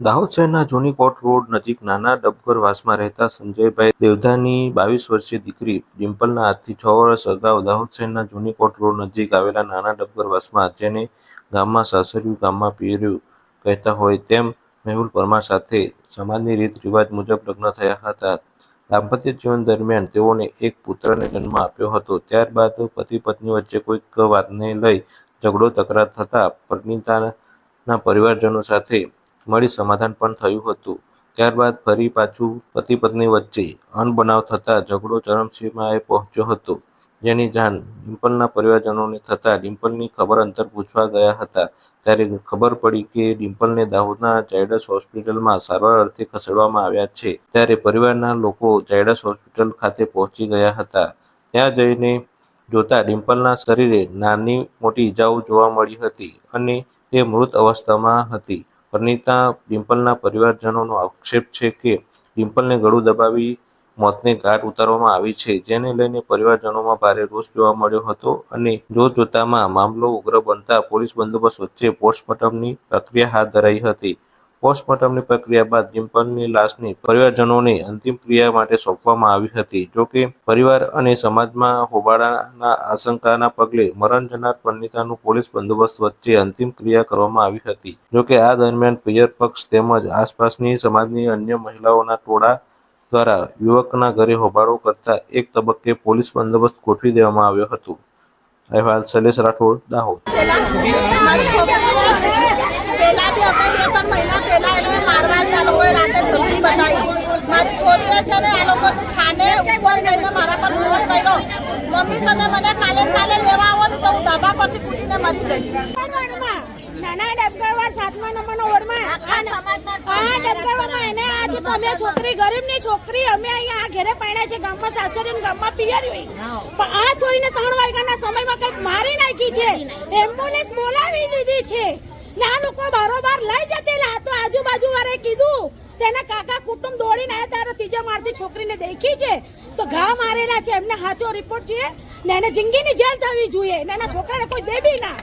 દાહોદ શહેરના જૂની કોટ રોડ નજીક નાના ડબગરવાસમાં રહેતા સંજયભાઈ દેવધાની બાવીસ વર્ષીય દીકરી ડિમ્પલના આજથી છ વર્ષ અગાઉ દાહોદ શહેરના જૂની કોટ રોડ નજીક આવેલા નાના ડબગરવાસમાં જેને ગામમાં સાસરિયું, ગામમાં પિયર્યું કહેતા હોય તેમ મેહુલ પરમાર સાથે સમાજની રીત રિવાજ મુજબ લગ્ન થયા હતા. દાંપત્ય જીવન દરમિયાન તેઓને એક પુત્રને જન્મ આપ્યો હતો. ત્યારબાદ પતિ પત્ની વચ્ચે કોઈક વાતને લઈ ઝઘડો તકરાર થતા પરિણીતાના પરિવારજનો સાથે મળી સમાધાન પણ થયું હતું. ત્યારબાદ ફરી પાછું પતિ પત્ની વચ્ચે અનબનાવ થતાં ઝઘડો ચરમસીમાએ પહોંચ્યો હતો. જેની જાણ ડિમ્પલના પરિવારજનોને થતાં ડિમ્પલની ખબર અંતર પૂછવા ગયા હતા. ત્યારે ખબર પડી કે ડિમ્પલને દાહોદના ઝાયડસ હોસ્પિટલમાં સારવાર અર્થે ખસેડવામાં આવ્યા છે. ત્યારે પરિવારના લોકો ઝાયડસ હોસ્પિટલ ખાતે પહોંચી ગયા હતા. ત્યાં જઈને જોતા ડિમ્પલના શરીરે નાની મોટી ઈજાઓ જોવા મળી હતી અને તે મૃત અવસ્થામાં હતી. પરિણીતા ડિમ્પલના પરિવારજનોનો આક્ષેપ છે કે ડિમ્પલને ગળું દબાવી મોતને ઘાટ ઉતારવામાં આવી છે, જેને લઈને પરિવારજનોમાં ભારે રોષ જોવા મળ્યો હતો અને જોતજોતામાં મામલો ઉગ્ર બનતા પોલીસ બંદોબસ્ત વચ્ચે પોસ્ટમોર્ટમની પ્રક્રિયા હાથ ધરાઈ હતી. પોસ્ટમોર્ટમની પ્રક્રિયા બાદ ડિમ્પલની લાશની પરિવારજનોને અંતિમ ક્રિયા માટે સોંપવામાં આવી હતી. જોકે પરિવાર અને સમાજમાં હોબાળાના આશંકાના પગલે મરણ જનાર પરિણીતાનું પોલીસ બંદોબસ્ત વચ્ચે અંતિમ ક્રિયા કરવામાં આવી હતી. જોકે આ દરમિયાન પિયર પક્ષ તેમજ આસપાસની સમાજની અન્ય મહિલાઓના ટોળા દ્વારા યુવકના ઘરે હોબાળો કરતા એક તબક્કે પોલીસ બંદોબસ્ત ગોઠવી દેવામાં આવ્યો હતો. અહેવાલ શૈલેષ રાઠોડ, દાહોદ પેલા મારી છોકરીને પેલા બી અમે બે ત્રણ મહિના પહેલા એને મારવાની આ લોકોએ રાતે ધમકી બતાવી. મારી છોરીએ છે ને આ લોકોની છાને ઉપર જઈને મારા પર હુમલો કર્યો. મમ્મી તમે મને કાલે કાલે લેવા આવો ને તો હું ધાબા પરથી કૂદીને મરી જઈશ. નાના ડબગરવા સાતમા નંબરનો વોર્ડમાં હા ડબગરવામાં એને આ છે અમે છોકરી ગરીબની છોકરી અમે અહીંયા આ ઘેરે પરણ્યા છે ગામમાં સાસરી ગામમાં પિયરી પણ આ છોરીને ત્રણ વાગ્યાના સમયમાં કંઈક મારી નાખી છે. એમ્બ્યુલન્સ બોલાવી દીધી છે. ને લોકો બારોબાર લઈ જતેલા તો આજુબાજુ વાળાએ કીધું. તેના કાકા કુટુંબ દોડીને આવ્યા ત્યારે ત્રીજા માળથી છોકરીને દેખી છે. તો ઘા મારેલા છે, એમને સાચો રિપોર્ટ જોઈએ. ને એને જિંદગીની જેલ થવી જોઈએ. ને એના છોકરાને કોઈ દેબી ના.